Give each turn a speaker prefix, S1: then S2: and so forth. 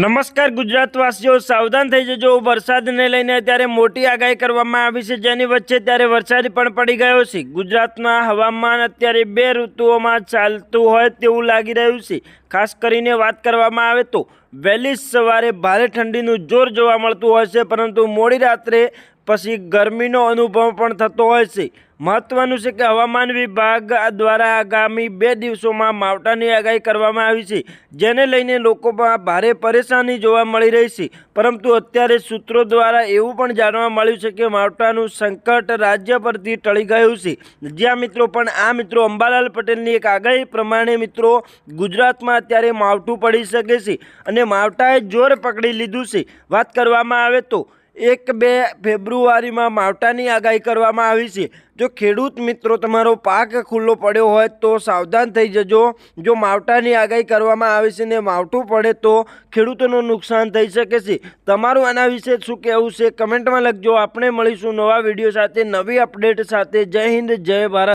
S1: નમસ્કાર ગુજરાતવાસીઓ, સાવધાન થઈ જજો. વરસાદને લઈને અત્યારે મોટી આગાહી કરવામાં આવી છે. જેની વચ્ચે ત્યારે વરસાદ પણ પડી ગયો છે. ગુજરાતના હવામાન અત્યારે બે ઋતુઓમાં ચાલતું હોય તેવું લાગી રહ્યું છે. ખાસ કરીને વાત કરવામાં આવે તો, વહેલી સવારે ભારે ઠંડીનું જોર જોવા મળતું હોય છે. પરંતુ મોડી રાત્રે પછી ગરમીનો અનુભવ પણ થતો હોય છે. મહત્વનું છે કે હવામાન વિભાગ દ્વારા આગામી બે દિવસોમાં માવઠાની આગાહી કરવામાં આવી છે, જેને લઈને લોકોમાં ભારે પરેશાની જોવા મળી રહી છે. પરંતુ અત્યારે સૂત્રો દ્વારા એવું પણ જાણવા મળ્યું છે કે માવઠાનું સંકટ રાજ્ય પરથી ટળી ગયું છે. જ્યાં મિત્રો પણ આ મિત્રો અંબાલાલ પટેલની એક આગાહી પ્રમાણે મિત્રો ગુજરાતમાં અત્યારે માવઠું પડી શકે છે અને માવઠાએ જોર પકડી લીધું છે. વાત કરવામાં આવે તો એક બે ફેબ્રુઆરીમાં માવટાની આગાહી કરવામાં આવી છે. જો ખેડૂત મિત્રો, તમારો પાક ખુલ્લો પડ્યો હોય તો સાવધાન થઈ જજો. જો માવટાની આગાહી કરવામાં આવે છે ને માવઠું પડે તો ખેડૂતોનું નુકસાન થઈ શકે છે. તમારું આના વિશે શું કહેવું છે? કમેન્ટમાં લખજો. આપણે મળીશું નવા વીડિયો સાથે, નવી અપડેટ સાથે. જય હિન્દ, જય ભારત.